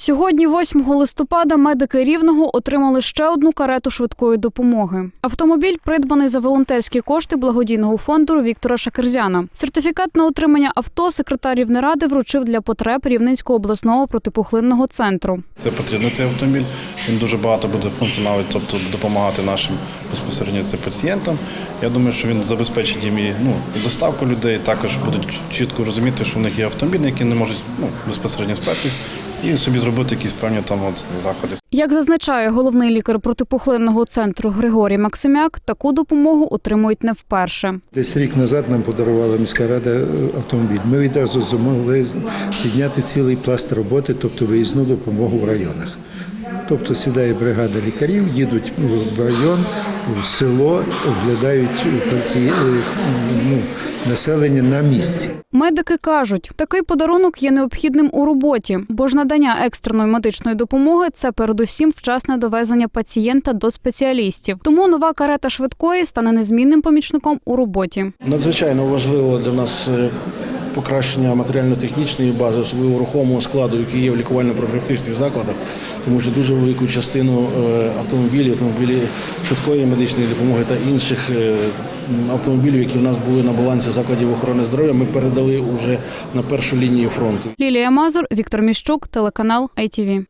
Сьогодні, 8 листопада, медики рівного отримали ще одну карету швидкої допомоги. Автомобіль придбаний за волонтерські кошти благодійного фонду Віктора Шакерзяна. Сертифікат на отримання авто секретар Рівнеради вручив для потреб Рівненського обласного протипухлинного центру. Це потрібно цей автомобіль. Він дуже багато буде функціонувати, тобто допомагати нашим безпосередньо це пацієнтам. Я думаю, що він забезпечить їм і, ну, і доставку людей. Також будуть чітко розуміти, що в них є автомобіль, які не можуть ну, безпосередньо спертись, і собі зробити якісь певні там от заходи. Як зазначає головний лікар протипухлинного центру Григорій Максимяк, таку допомогу отримують не вперше. Десь рік назад нам подарувала міська рада е, автомобіль. Ми відразу змогли підняти цілий пласт роботи, тобто виїзну допомогу в районах. Тобто сідає бригада лікарів, їдуть в район, в село, оглядають паці- е, ну, населення на місці. Медики кажуть, такий подарунок є необхідним у роботі, бо ж надання екстреної медичної допомоги це передусім вчасне довезення пацієнта до спеціалістів. Тому нова карета швидкої стане незмінним помічником у роботі. Надзвичайно важливо для нас е, покращення матеріально-технічної бази, особливо рухомого складу, який є в лікувально-профілактичних закладах, тому що дуже велику частину е, автомобілів, автомобілів швидкої медичної допомоги та інших е, автомобілів, які в нас були на балансі закладів охорони здоров'я, ми передали вже на першу лінію фронту. Лілія Мазур, Віктор Міщук, телеканал ITV.